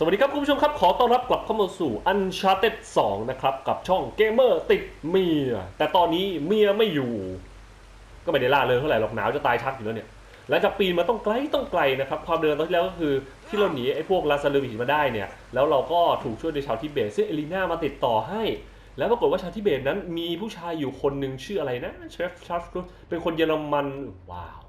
สวัสดีครับคุณผู้ชมครับ ขอต้อนรับกลับเข้ามาสู่ Uncharted 2 นะครับ กับช่อง Gamer ติดเมีย แต่ตอนนี้เมียไม่อยู่ ก็ไม่ได้ล่าเลยเท่าไหร่หรอกหนาวจะตายชักอยู่แล้วเนี่ยหลังจากปีนมาต้องไกลต้องไกลนะครับ ความเดินตอนที่แล้วก็คือที่เราหนีไอ้พวกลาซาลูหินมาได้เนี่ย แล้วเราก็ถูกช่วยโดยชาวทิเบตซึ่งเอลิน่ามาติดต่อให้ แล้วปรากฏว่าชาวทิเบตนั้นมีผู้ชายอยู่คนหนึ่งชื่ออะไรนะเชฟชาร์ฟเป็นคนเยอรมันว้าว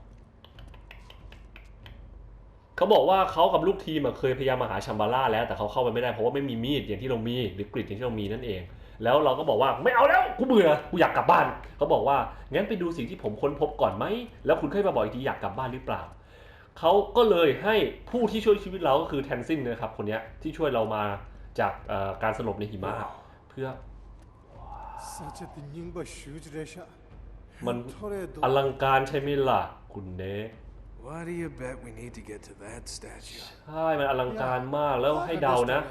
เขาบอกว่าเขากับลูกทีมอะเคยพยายามมาหาชัมบาร่าแล้วแต่เขาเข้าไปไม่ได้เพราะว่าไม่มีมีดอย่างที่เรามีหรือกริดอย่างที่เรามีนั่นเอง แล้วเราก็บอกว่าไม่เอาแล้วกูเบื่อกูอยากกลับบ้านเขาบอกว่างั้นไปดูสิ่งที่ผมค้นพบก่อนไหมแล้วคุณค่อยมาบอกอีกทีอยากกลับบ้านหรือเปล่าเขาก็เลยให้ผู้ที่ช่วยชีวิตเราก็คือแทนซินนะครับคนเนี้ยที่ช่วยเรามาจากเอ่อการสลบในหิมะเพื่อ Such a thing but huge Resha. มัน Toredo. อลังการใช่ไหมล่ะคุณเน Why do you bet we need to get to that statue? ใช่ มันอลังการมากแล้วให้เดานะ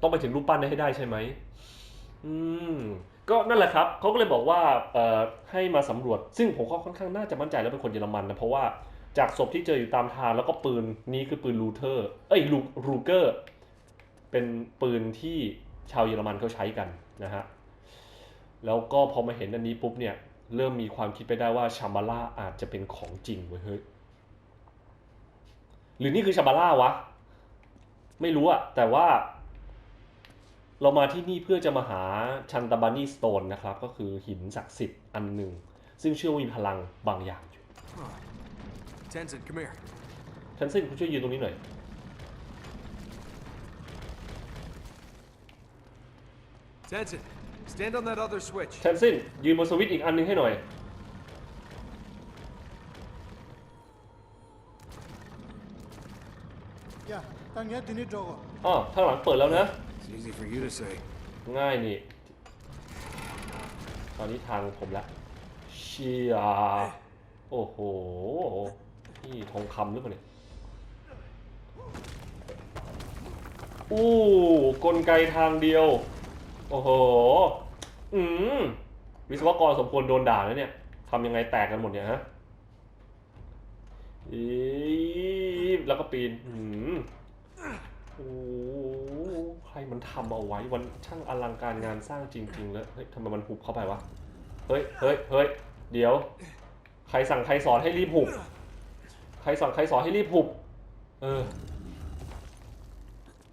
ต้องไปถึงรูปปั้นให้ได้ใช่ไหม อืม ก็นั่นแหละครับเขาก็เลยบอกว่าเอ่อให้มาสำรวจ ซึ่งผมก็ค่อนข้างน่าจะมั่นใจแล้วเป็นคนเยอรมันนะ เพราะว่าจากศพที่เจออยู่ตามทางแล้วก็ปืนนี้คือปืนลูเทอร์ เอ้ยลูรูเกอร์ เป็นปืนที่ชาวเยอรมันเขาใช้กันนะฮะ แล้วก็พอมาเห็นอันนี้ปุ๊บเนี่ย เริ่มมีความคิดไปได้ว่าชามาล่าอาจจะเป็นของจริงเว้ยเฮ้ย หรือนี่คือชาบาร่าวะ ไม่รู้อะแต่ว่า เรามาที่นี่เพื่อจะมาหาชันตาบานีสโตนนะครับ ก็คือหินศักดิ์สิทธิ์อันหนึ่ง ซึ่งเชื่อว่ามีพลังบางอย่างอยู่ Tenzin, come here. ชันเส้นคุณช่วยยืนตรงนี้หน่อย Tenzin, stand on that other switch. ชันเส้นยืนบนสวิตช์อีกอันหนึงให้หน่อย Yeah, tang ya dini jogo. อ้อข้างหลังเปิดแล้วนะ It's easy for you to say. ง่ายนี่ ตอนนี้ทางผมละเชียโอ้โหนี่ทองคำหรือเปล่าเนี่ยอู้กลไกทางเดียว โอ้โห อืมวิศวกรสมควรโดนด่าแล้วเนี่ยทำยังไงแตกกันหมดเนี่ยฮะอีแล้วก็ปีน อืม โอ้ใครมันทำเอาไว้วันช่างอลังการงานสร้างจริงๆเลยเฮ้ยทำไมมันหุบเข้าไปวะ เฮ้ยเฮ้ยเฮ้ยเดี๋ยว ใครสั่งใครสอนให้รีบหุบ ใครสั่งใครสอนให้รีบหุบ เออ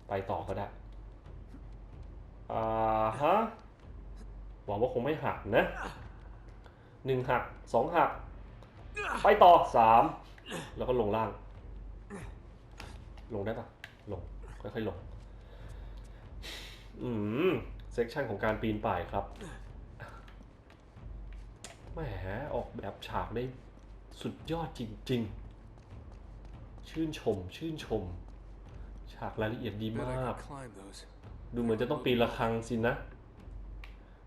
ไปต่อก็ได้ อ่าฮะ หวังว่าคงไม่หักนะหนึ่งหักสองหัก ไปต่อสามแล้วก็ลงล่าง ลงได้ปะลง ค่อยๆลง อืม เซกชันของการปีนป่ายครับแหมออกแบบฉากได้สุดยอดจริง ๆ ชื่นชม ชื่นชม ฉากรายละเอียดดี Bet มา I ก could climb those. ดูเหมือนจะต้องปีนระฆังสินะ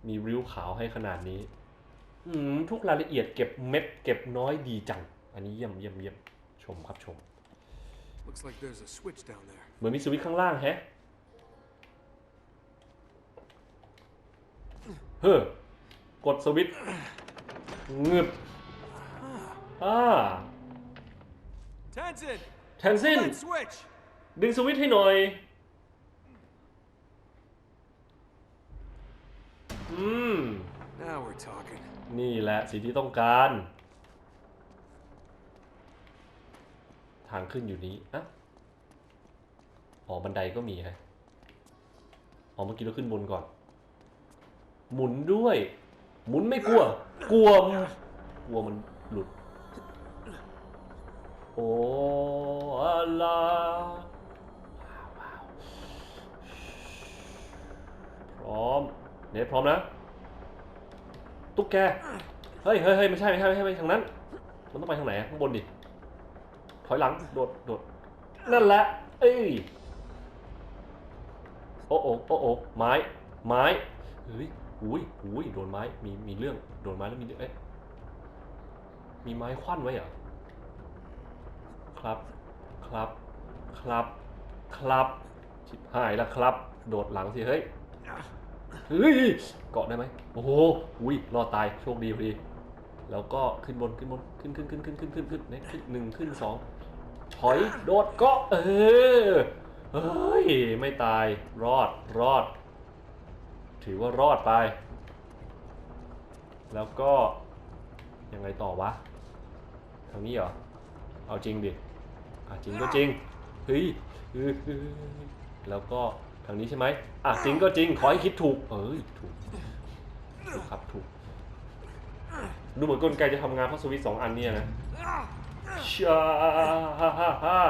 มีริ้วขาวให้ขนาดนี้ อืม ทุกรายละเอียดเก็บเม็ด เก็บน้อยดีจัง อันนี้เยี่ยมเยี่ยมเยี่ยมชมครับชม Looks like there's a switch down there. เหมือนมีสวิตช์ข้างล่างแฮะ เฮ้อกดสวิตช์งึบอ่า Tenzin! แทนซิน That switch! ดึงสวิตช์ให้หน่อย อืม Now we're talking. นี่แหละสิ่งที่ต้องการางขึ้นอยู่นี้อะอ๋อบันไดก็มีฮะอ๋อเมื่อกี้เราขึ้นบนก่อน หมุนด้วย หมุนไม่กลัว กลัวมกลัวมันหลุด โอ้อาลาพร้อมเนทพร้อมนะ ตุ๊กแก เฮ้ยเฮ้ยเฮ้ยไม่ใช่ไม่ใช่ไม่ใช่ไม่ทางนั้น มันต้องไปทางไหนข้างบนดิ ถอยหลังโดดโดดนั่นแหละ เอ้ยโอ้โอ้โอ้โอ้ไม้ไม้เฮ้ยอุ้ยอุ้ยโดนไม้มีมีเรื่องโดนไม้แล้วมีเรื่องเอ๊ะมีไม้ควันไว้เหรอครับครับครับครับชิบหายแล้วครับ โดดหลังสิเฮ้ยเฮ้ยเกาะได้ไหมโอ้โหอุ้ยรอดตายโชคดีพอดี แล้วก็ขึ้นบนขึ้นบนขึ้นขึ้นขึ้นขึ้นขึ้นขึ้นขึ้นขึ้นหนึ่งขึ้นสอง ถอยโดดเกาะเออเฮ้ย ไม่ตายรอดรอด ถือว่ารอดไป แล้วก็ ยังไงต่อวะ ทางนี้เหรอ เอาจริงดิอะจริงก็จริงเฮ้ยแล้วก็ทางนี้ใช่ไหมอะจริงก็จริง ขอให้คิดถูกเอ้ยถูกถูกครับถูก ดูเหมือนกลไกจะทำงานเพราะสวิตสองอันเนี่ยนะ ชาฮ่า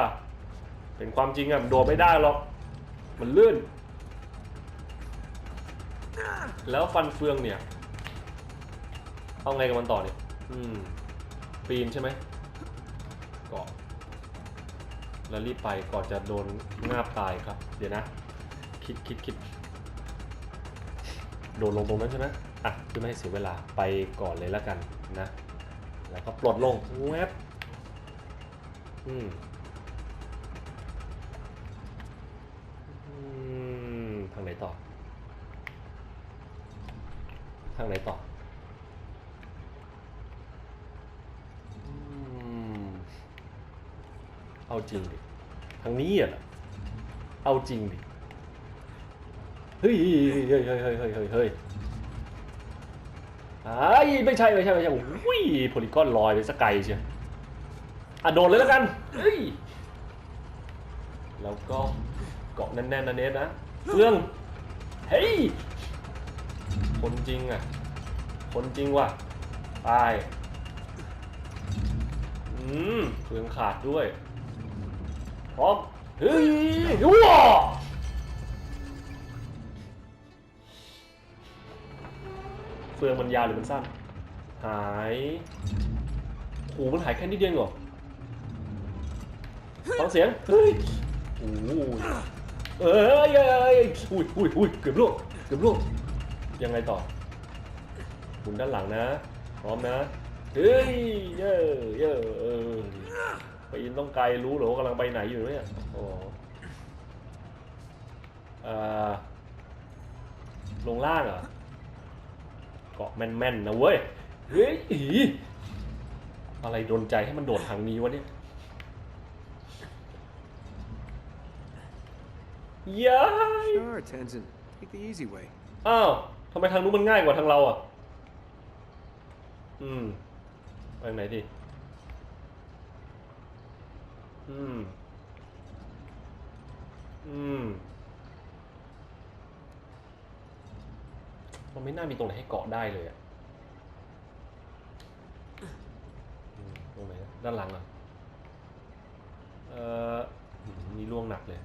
เป็นความจริงอะโดดไม่ได้หรอก มันลื่น แล้วฟันเฟืองเนี่ย เอาไงกับมันต่อเนี่ยอืมปีนใช่ไหมเกาะแล้วรีบไปก่อนจะโดนงาบตายครับ เดี๋ยวนะ คิดคิดคิดโดนลงตรงนั้นใช่ไหมอะเพื่อไม่ให้เสียเวลาไปก่อนเลยแล้วกันนะ แล้วก็ปลดลงแวบ อืมอืมทางไหนต่อ ทางไหนต่ออืมเอาจริงดิ ทางนี้อะเอเอาจริงดิ เฮ้ย เฮ้ยเฮ้ยเฮ้ยเฮ้ยเฮ้ยเฮ้ยไอ้ไม่ใช่ ไม่ใช่ ไม่ใช่โอ้ยโพลีกอนลอยไปสกไกลเชียว อะโดดเลยแล้วกันเฮ้ยแล้วก็เกาะแน่นๆนะเนสนะเฟืองเฮ้ยคนจริงอะคนจริงว่ะตายอืมเฟืองขาดด้วยพร้อมเฮ้ยว้าเฟืองมันยาวหรือมันสั้น หาย หูมันหายแค่นิดเดียวเองเหรอ ฟังเสียงเฮ้ยโอ้ยเอ้ยเอ้ยอุ้ยอุ้ยอุ้ยเกือบล่วงเกือบล่วงยังไงต่อหมุนด้านหลังนะ พร้อมนะเฮ้ยเยอเยอเออไปอินต้องไกลรู้เหรอว่ากำลังไปไหนอยู่เนี่ยโอ้เอ่อลงล่างเหรอเกาะแม่นๆนะเว้ยเฮ้ยอีอะไรโดนใจให้มันโดดทางนี้วะเนี่ย ย้าย Sure, Tenzin. Take the easy way. อ้าวทำไมทางนู้นมันง่ายกว่าทางเราอะ อืมไปทางไหนดิอืม อืม มันไม่น่ามีตรงไหนให้เกาะได้เลยอะอืมตรงไหนอะด้านหลังเหรอะ เอ่ออืมนี่ล่วงหนักเลย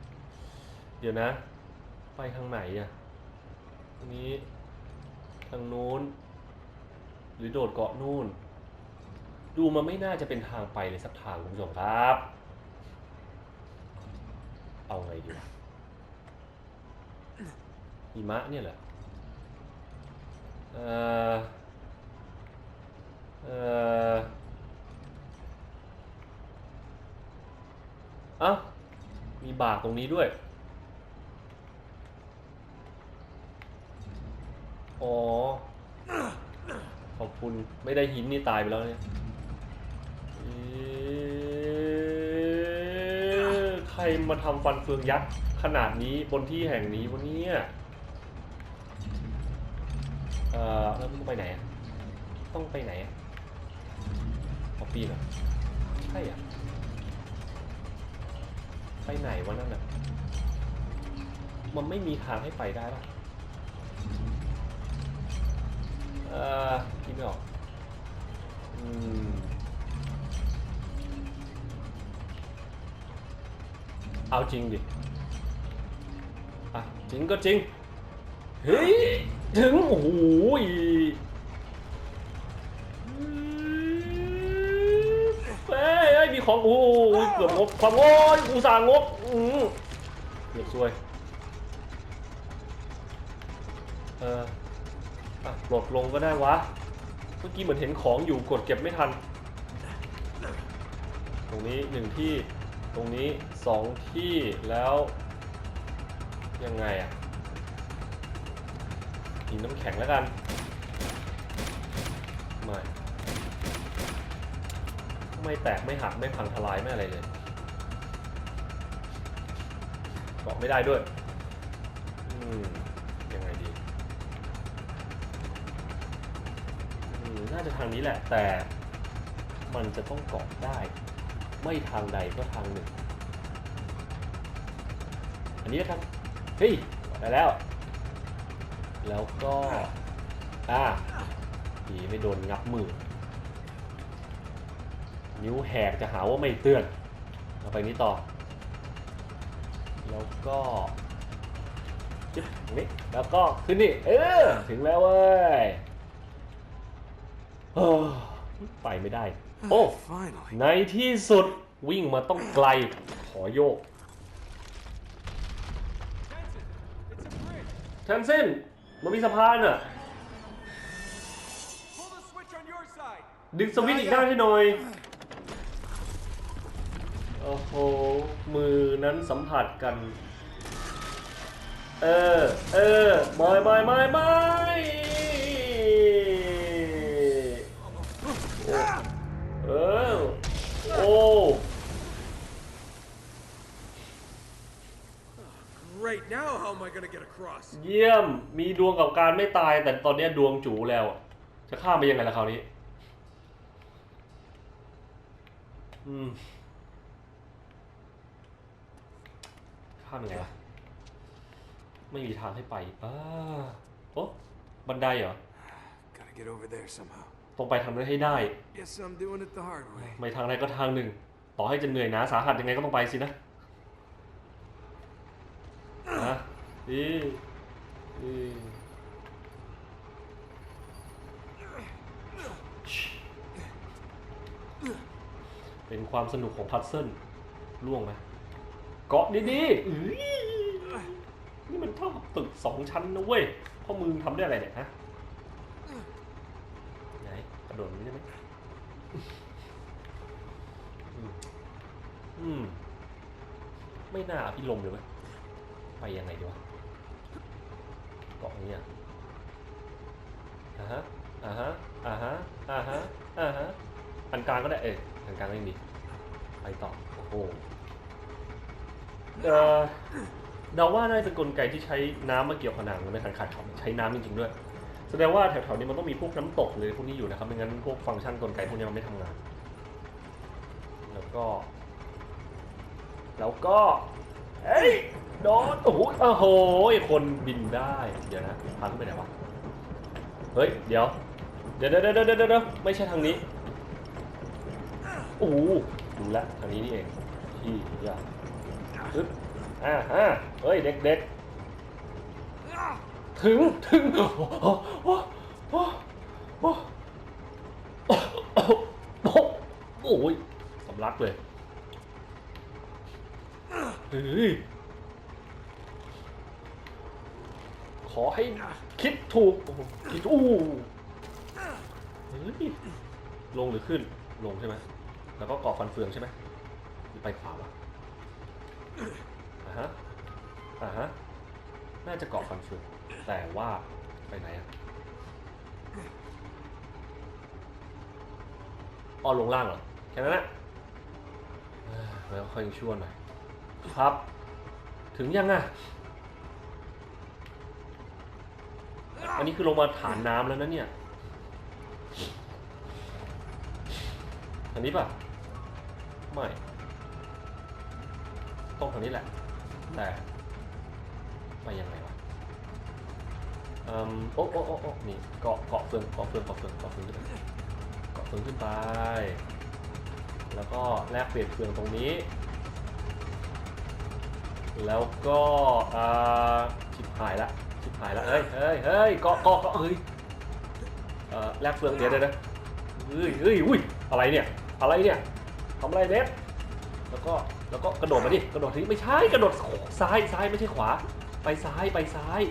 เดี๋ยวนะ ไปทางไหนอะอันนี้ ทางนู้น หรือโดดเกาะนู่น ดูมันไม่น่าจะเป็นทางไปเลยสักทางคุณผู้ชมครับ เอาไงดีวะหิมะเนี่ยเหรอเออเออเอ้ามีบากตรงนี้ด้วย อ๋อ ขอบคุณ ไม่ได้หินนี่ตายไปแล้วเนี่ยเอ๊ะใครมาทำฟันเฟืองยักษ์ขนาดนี้บนที่แห่งนี้วันนี้เอ่อแล้วต้องไปไหนอะต้องไปไหนอะขอปีนเหรอใช่อะ ไปไหนวะนั่นน่ะ มันไม่มีทางให้ไปได้ปะ เออคิดไม่ออกอืมเอาจริงดิ อะ จริงก็จริง เฮ้ย ถึง โอ้โหเฮ้ยเฮ้มีของ โอ้ยเกือบงบความโอ้ยอุตส่าห์งบอืมเกือบซวย เออ อะปลดลงก็ได้วะ เมื่อกี้เหมือนเห็นของอยู่กดเก็บไม่ทัน ตรงนี้หนึ่งที่ ตรงนี้สองที่แล้ว ยังไงอะหินน้ำแข็งแล้วกันไม่ไม่แตกไม่หักไม่พังทลายไม่อะไรเลยเกาะไม่ได้ด้วย อืม ยังไงดี อืม น่าจะทางนี้แหละ แต่มันจะต้องเกาะได้ ไม่ทางใดก็ทางหนึ่ง อันนี้ก็ทางเฮ้ยได้แล้ว แล้วก็อ่าดีไม่โดนงับมือ นิ้วแหกจะหาว่าไม่เตือนเราไปนี้ต่อ แล้วก็จึ๊บนี้แล้วก็ขึ้นนี่ เออ ถึงแล้วเว้ย ไปไม่ได้ โอ้ Finally. ในที่สุดวิ่งมาต้องไกล ขอโยกแทนเส้นมันมีสะพานอะ Pull the switch on your side. ดึงสวิตช์อีกด้านให้หน่อย โอ้โห มือนั้นสัมผัสกัน เออ เออไม่ไม่ไม่ไม่ Now how am I gonna get across? เยี่ยม มีดวงกับการไม่ตาย แต่ตอนนี้ดวงจูแล้วอะจะข้ามไปยังไงล่ะคราวนี้ อืม ข้ามยังไงล่ะ ไม่มีทางให้ไปอ้าโอ้บันไดเหรอ Gotta get over there somehow. ต้องไปทางนั้นให้ได้ Guess I'm doing it the hard way. ไม่ทางใดก็ทางหนึ่ง ต่อให้จะเหนื่อยหนาสาหัสยังไงก็ต้องไปสินะ นะดีดีเป็นความสนุกของพัซเซิลล่วงไหมเกาะดีๆนี่มันเท่ากับตึกสองชั้นนะเว้ยพ่อมึงทำได้อะไรเนี่ยฮะไหนกระโดดนี้ได้ไหมอืมไม่น่าอภิรมย์เลยเว้ย ไปยังไงดีวะเกาะนี้อะอ่าฮะอ่าฮะอ่าฮะอ่าฮะอ่าฮะอันกลางก็ได้เอออันกลางก็ยังดีไปต่อโอ้โหเออเดาว่าน่าจะเป็นกลไกที่ใช้น้ำมาเกี่ยวผนังในทางขาดขำใช้น้ำจริงๆด้วย แสดงว่าแถวๆนี้มันต้องมีพวกน้ำตกเลยพวกนี้อยู่นะครับไม่งั้นพวกฟังก์ชันกลไกพวกนี้มันไม่ทำงาน แล้วก็ แล้วก็เฮ้ย โดนโอ้โหโอ้โหคนบินได้ เดี๋ยวนะพาขึ้นไปไหนวะ เฮ้ยเดี๋ยวเดี๋ยว เดี๋ยวเดี๋ยวเดี๋ยวเดี๋ยวไม่ใช่ทางนี้ โอ้โหดูแลวทางนี้นี่เองที่ยากปึ๊บอ่าฮะเฮ้ย เด็กเด็กถึง ถึง โอ้โหโอ้โหโอ้โหสำลักเลยเฮ้ย ขอให้คิดถูกคิดอู้ลงหรือขึ้น ลงใช่ไหมแล้วก็ก่อฟันเฟืองใช่ไหมไปขวาวะอ่าฮะอ่าฮะ น่าจะเกาะฟันเฟือง แต่ว่าไปไหนอะอ้อลงล่างเหรอ แค่นั้นแหละแล้วค่อยชั่วหน่อย ครับ ถึงยังอะ อันนี้คือลงมาฐานน้ำแล้วนะเนี่ย อันนี้ป่ะ ไม่ ต้องทางนี้แหละ แต่ไปยังไงวะอืมโอ้โอ้โอ้โอ้นี่เกาะเกาะเฟืองเกาะเฟืองเกาะเฟืองเกาะเฟืองขึ้นไปเกาะเฟืองขึ้นไป แล้วก็แลกเปลี่ยนเฟืองตรงนี้ แล้วก็อ่าชิบหายละ ชิบหายละเฮ้ยเฮ้ยเฮ้ยเกาะเกาะเกาะเฮ้ยเอ่อแลกเฟืองเดี๋ยวเดี๋ยวเดี๋ยวเฮ้ยเฮ้ยอุ้ยอะไรเนี่ยอะไรเนี่ยทำอะไรเน็ตแล้วก็แล้วก็กระโดดมาดิกระโดดทีไม่ใช่กระโดดซ้ายซ้ายไม่ใช่ขวา ไปซ้ายไปซ้าย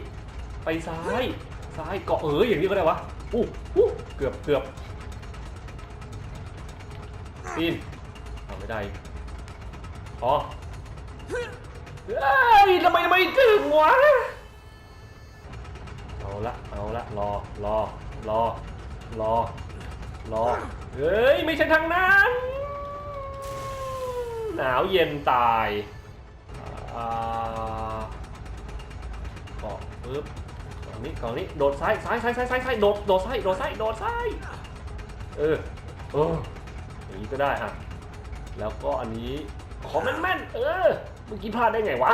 ไปซ้ายซ้ายเกาะเอ๋ยอย่างนี้ก็ได้วะอู้อู้เกือบเกือบปีนทำไม่ได้พอเอ้ยทำไมไม่ถึงวะ ละเอาละรอรอรอรอรอเฮ้ยไม่ใช่ทางนั้น หนาวเย็นตายอ่าปึ๊บกล่องนี้กล่องนี้โดดซ้ายซ้ายซ้ายซ้ายซ้ายซ้ายโดดโดดซ้ายโดดซ้ายโดดซ้ายเออเอออย่างนี้ก็ได้ฮะแล้วก็อันนี้ขอแม่นๆเออเมื่อกี้พลาดได้ไงวะ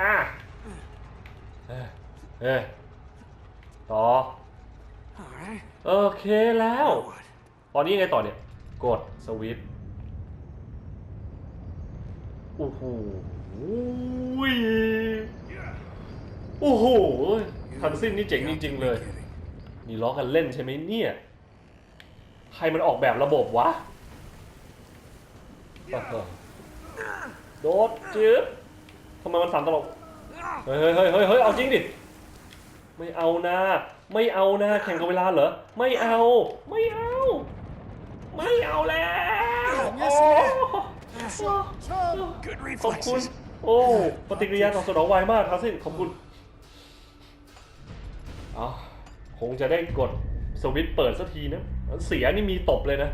อะ เออเออต่อ All right. โอเคแล้ว Now what? ตอนนี้ยังไงต่อเนี่ย กดสวิตช์โอ้โหอุ้ยโอ้โหทันสิ้นนี่เจ๋งจริง ๆ เลย Kidding. นี่ล้อกันเล่นใช่ไหมเนี่ย ใครมันออกแบบระบบวะโอ้โหโดดจืดทำไมมันสั่นตลอดเฮ้ยเฮ้ยเฮ้ยเฮ้ยเฮ้ยเอาจริงดิ ไม่เอานะไม่เอานะแข่งกับเวลาเหรอไม่เอา ไม่เอา ไม่เอาแล้วโอ้ Good ขอบคุณ reflexes. โอ้ปฏิกิริยาตอบสนองไวมากครับสิ้นขอบคุณเอ๋อคงจะได้กดสวิตช์เปิดสักทีนะเสียนี่มีตบเลยนะ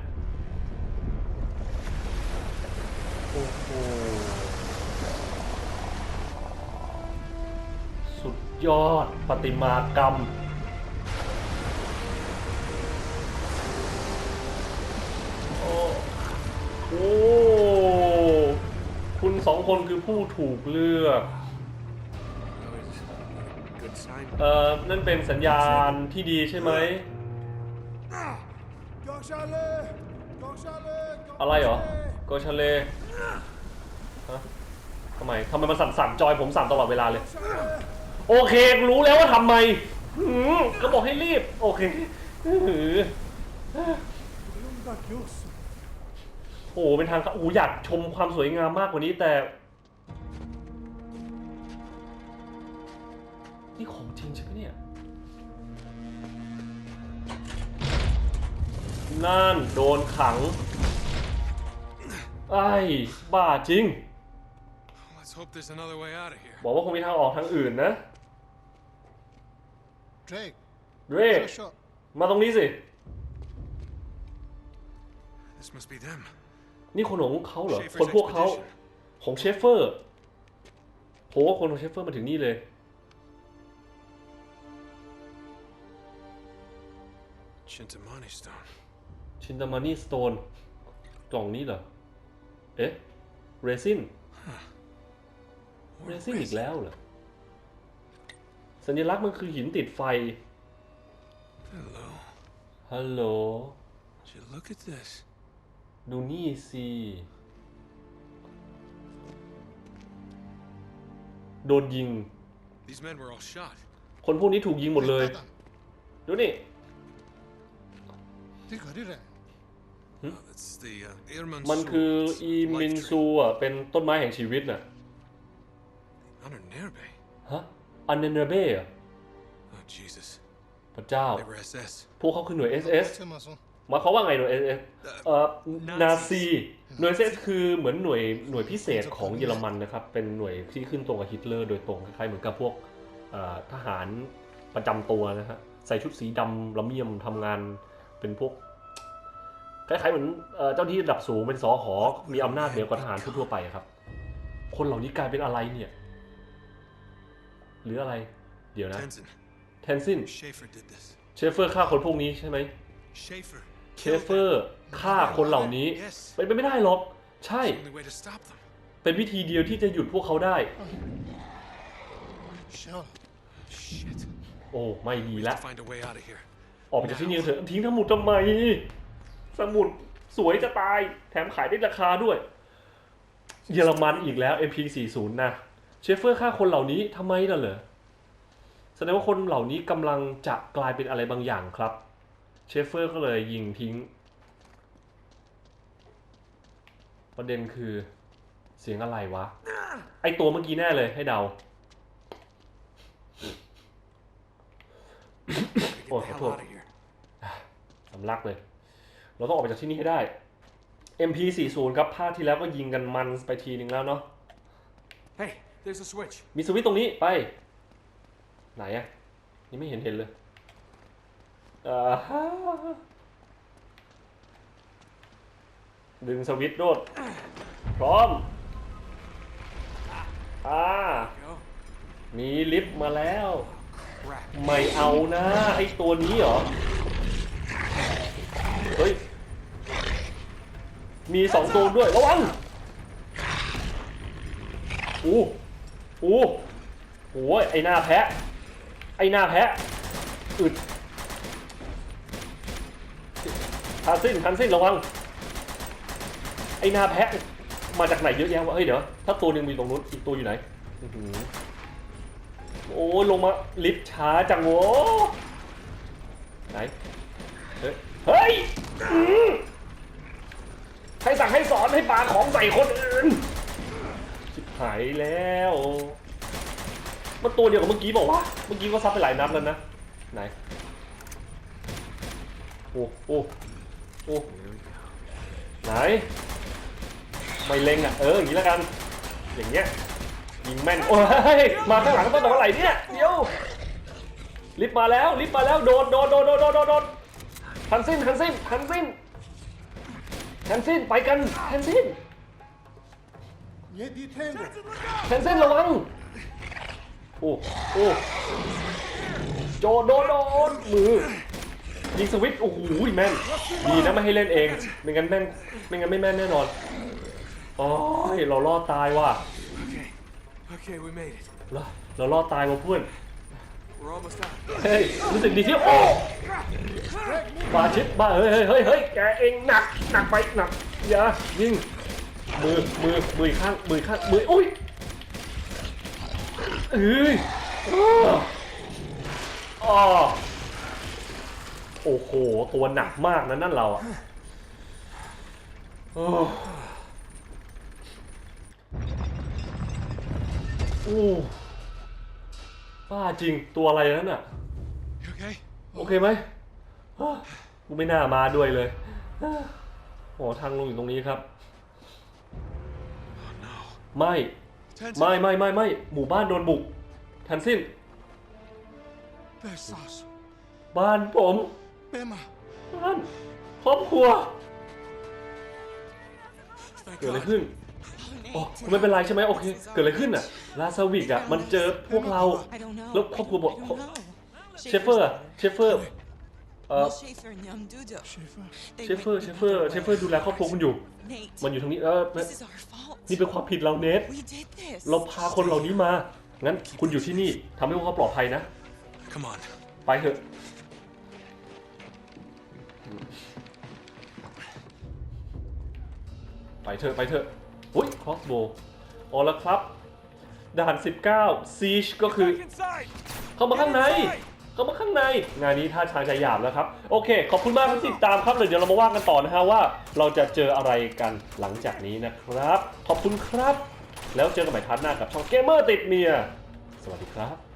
โอ้โห ยอดประติมากรรม โอ้โอ้คุณสองคนคือผู้ถูกเลือก เอ่อ นั่นเป็นสัญญาณที่ดีใช่ไหม อะไรเหรอ โกชาเลฮะทำไม ทำไมมันสั่นสั่นๆจอยผมสั่นตลอดเวลาเลย โอเครู้แล้วว่าทำไมหืมก็บอกให้รีบ โอเคหือ Lunga Gyosu. โอ้โหเป็นทางเข้าโอ้โหอยากชมความสวยงามมากกว่านี้แต่ นี่ของจริงใช่ไหมเนี่ย นั่นโดนขัง ไอ้ บ้าจริง Let's hope there's another way out of here. บอกว่าคงมีทางออกทางอื่นนะ Drake, เรก so short. มาตรงนี้สิ This must be them. นี่คนของเขาเหรอ Schaefer's คนพวกเขา expedition. ของเชฟเฟอร์โหคนของเชฟเฟอร์มาถึงนี่เลย Chintamani stone. ชินตามานีสโตน กล่องนี้เหรอ เอ๊ะ เรซิน เรซินอีกแล้วเหรอ สัญลักษณ์มันคือหินติดไฟ Hello. ฮัลโหล Would you look at this? ดูนี่สิ โดนยิง These men were all shot. คนพวกนี้ถูกยิงหมดเลย ดูนี่ Think what did I? Oh, that's the uh, Irman มันคือ Swords อี life มิน tree. ซูอะ เป็นต้นไม้แห่งชีวิตน่ะ Honor Nerbe. ฮะ อันเนเนเบ้อะ Oh, Jesus. พระเจ้า They were SS. พวกเขาคือหน่วย SS Tell my son. หมายความว่าไงหน่วย SS เอ่อนานาซีซีหน่วย SS คือเหมือนหน่วยหน่วยพิเศษของเยอรมันนะครับ เป็นหน่วยที่ขึ้นตรงกับฮิตเลอร์โดยตรงคล้ายๆเหมือนกับพวกเอ่อทหารประจำตัวนะฮะใส่ชุดสีดำละเมียมทำงานเป็นพวกคล้ายๆเหมือนเอ่อเจ้าที่ระดับสูงเป็นสอหอมีอำนาจเหนือกว่าทหารทั่วๆไปอะครับ คนเหล่านี้กลายเป็นอะไรเนี่ย หรืออะไร เดี๋ยวนะ Tenzin. แทนซิน Schaefer did this. เชฟเฟอร์ฆ่าคนพวกนี้ใช่ไหม Schaefer. เช killed ฟเฟอร์ฆ่าคนเหล่านี้ Yes. เป็นไปไม่ได้หรอก ใช่ them. The only way to stop them. เป็นวิธีเดียวที่จะหยุดพวกเขาได้ Sure. Shit. โอ้ ไม่ดี We ละ have to find a way out of here. ออกไปจากที่นี่เถอะทิ้งทั้งหมดทำไม สมุดสวยจะตาย แถมขายได้ราคาด้วย เยอรมันอีกแล้ว MP40 นะ เชฟเฟอร์ฆ่าคนเหล่านี้ทำไมล่ะเหรอแสดงว่าคนเหล่านี้กำลังจะกลายเป็นอะไรบางอย่างครับ เชฟเฟอร์ก็เลยยิงทิ้ง ประเด็นคือเสียงอะไรวะ ไอตัวเมื่อกี้แน่เลยให้เดา Get Oh, the hell cool. out of here. สำลักเลย เราต้องออกไปจากที่นี่ให้ได้ MP40 ครับภาคที่แล้วก็ยิงกันมันไปทีนึงแล้วเนาะ Hey, there's a switch. มีสวิตช์ตรงนี้ไป ไหนอะนี่ไม่เห็นเห็นเลยอ่าฮะดึงสวิตช์โดด พร้อม อ่า Go. มีลิฟต์มาแล้ว Crap. ไม่เอานะไอตัวนี้เหรอ เฮ้ย มีสองตัวด้วย ระวังอู้ อู้โอ้ยไอหน้าแพะ ไอหน้าแพะ อึดทันสิ้นทันสิ้นระวัง ไอหน้าแพะ มาจากไหนเยอะแยะวะ เฮ้ยเดี๋ยว ถ้าตัวหนึ่งมีตรงนู้น อีกตัวอยู่ไหนโอ้ลงมาลิฟต์ช้าจังโว้ไหน เฮ้ย เฮ้ยใครสั่งให้สอนให้ปาของใส่คนอื่นายแล้ว มันตัวเดียวกับเมื่อกี้บอกว่าเมื่อกี้ก็ซับไปหลายนัดแล้วนะ ไหน โอ้โอ้โอ้ไหน ไม่เล็งอะ เออ อย่างนี้แล้วกัน อย่างเงี้ย ยิงแม่น โอ้ย มาข้างหลังต้องโดนอะไรเนี่ย เดี๋ยว ลิฟต์มาแล้ว ลิฟต์มาแล้วโดดโดดโดดโดดโดดโดดโดดทันสิ้นทันสิ้นทันสิ้นทันสิ้น ไปกันทันสิ้น เซนเซนระวัง โอ้ โอ้ โจโดนโดนมือ ยิงสวิตช์โอ้โหแม่น ดีนะไม่ให้เล่นเอง ไม่งั้นแม่นไม่งั้นไม่แม่นแน่นอนโอ้ยเรารอดตายว่ะเราเรารอดตายว่ะเพื่อน เฮ้ย รู้สึกดีที่โอ้บาชิดบ้าเฮ้ยเฮ้ยเฮ้ยแกเองหนัก หนักไปหนักอย่ายิง มือมือมืออกข้างมืออกข้างมืออุ้ยเอ้ยอ้ออ้อโอ้โห ตัวหนักมากนะนั่นเราอะโอ้โอ้บ้าจริงตัวอะไรนั่นน่ะ You okay? โอเคไหมฮะกูไม่น่ามาด้วยเลยโอ้ทางลงอยู่ตรงนี้ครับ Oh no. ไม่ Tenzin. ไม่ไม่ไม่ไม่หมู่บ้านโดนบุกทันสิ้น There's Sas. บ้านผม Emma. บ้านครอบครัว Thank เกิดอะไร God. ขึ้นอ๋อไม่เป็นไรใช่ไหมโอเค เกิดอะไรขึ้นอะลาซาวิกอะมันเจอพวกเรา I don't know. แล้วครอบครัวบอก I don't know. เชฟเฟอร์อะเชฟเฟอร์ เอ่อ Well, Schaefer and young Duda. Schaefer. They เชฟเฟอร์ went เชฟเฟอร์เชฟเฟอร์ดูแลครอบครัวคุณอยู่ Nate, มันอยู่ตรงนี้เออ this is our fault. นี่เป็นความผิดเราเนท We did this. เราพาคนเหล่านี้มา งั้นคุณอยู่ที่นี่ทำให้พวกเขาปลอดภัยนะ Come on. ไปเถอะไปเถอะไปเถอะอุ้ย crossbow อ๋อแล้วครับ ด่าน 19 siege ก็คือ inside. เข้ามาข้างใน เข้ามาข้างใน งานนี้ท่าทางจะหยาบแล้วครับ โอเค ขอบคุณมากที่ติดตามครับเลยเดี๋ยวเรามาว่ากันต่อนะฮะว่า เราจะเจออะไรกันหลังจากนี้นะครับ ขอบคุณครับ แล้วเจอกันใหม่ทันหน้ากับช่องเกมเมอร์ติดเมีย สวัสดีครับ